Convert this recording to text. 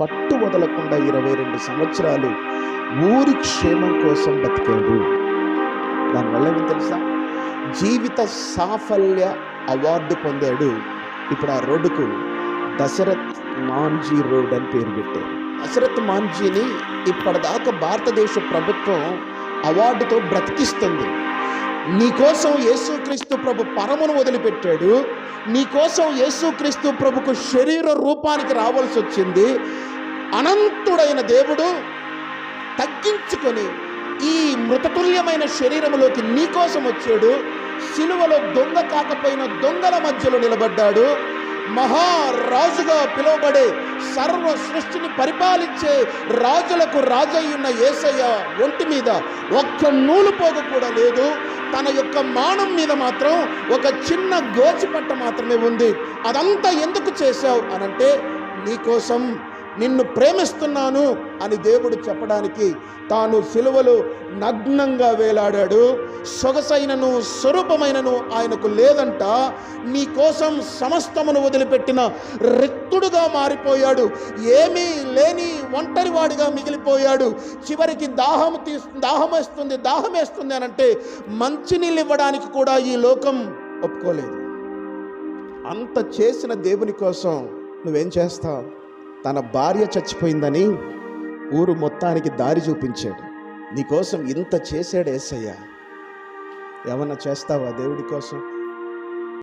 పట్టు వదలకుండా ఇరవై రెండు సంవత్సరాలు ఊరి క్షేమం కోసం బతికాడు దానివల్ల ఏమి తెలుసా? జీవిత సాఫల్య అవార్డు పొందాడు. ఇప్పుడు ఆ రోడ్డుకు దశరథ్ మాన్జీ రోడ్ అని పేరు పెట్టారు. దశరథ్ మాన్జీని ఇప్పటిదాకా భారతదేశ ప్రభుత్వం అవార్డుతో బ్రతికిస్తుంది. నీకోసం యేసుక్రీస్తు ప్రభు పరమును వదిలిపెట్టాడు. నీకోసం యేసుక్రీస్తు ప్రభుకు శరీర రూపానికి రావాల్సి వచ్చింది. అనంతుడైన దేవుడు తగ్గించుకొని ఈ మృతతుల్యమైన శరీరంలోకి నీకోసం వచ్చాడు. సిలువలో దొంగ కాకపోయిన దొంగల మధ్యలో నిలబడ్డాడు. మహారాజుగా పిలువబడే సర్వ సృష్టిని పరిపాలించే రాజులకు రాజయ్యున్న ఏసయ్య ఒంటి మీద ఒక్క నూలు పోగు కూడా లేదు. తన యొక్క మానం మీద మాత్రం ఒక చిన్న గోచిపట్ట మాత్రమే ఉంది. అదంతా ఎందుకు చేశావు అనంటే నీకోసం నిన్ను ప్రేమిస్తున్నాను అని దేవుడు చెప్పడానికి తాను సిలువలో నగ్నంగా వేలాడాడు. సొగసైనను స్వరూపమైనను ఆయనకు లేదంట. నీ కోసం సమస్తమును వదిలిపెట్టిన రిక్తుడుగా మారిపోయాడు. ఏమీ లేని ఒంటరివాడిగా మిగిలిపోయాడు. చివరికి దాహం తీ దాహం వేస్తుంది దాహం వేస్తుంది అని అంటే మంచినీళ్ళు ఇవ్వడానికి కూడా ఈ లోకం ఒప్పుకోలేదు. అంత చేసిన దేవుని కోసం నువ్వేం చేస్తావు? తన భార్య చచ్చిపోయిందని ఊరు మొత్తానికి దారి చూపించాడు. నీకోసం ఇంత చేశాడు ఏసయ్య. ఏమన్నా చేస్తావా దేవుడి కోసం?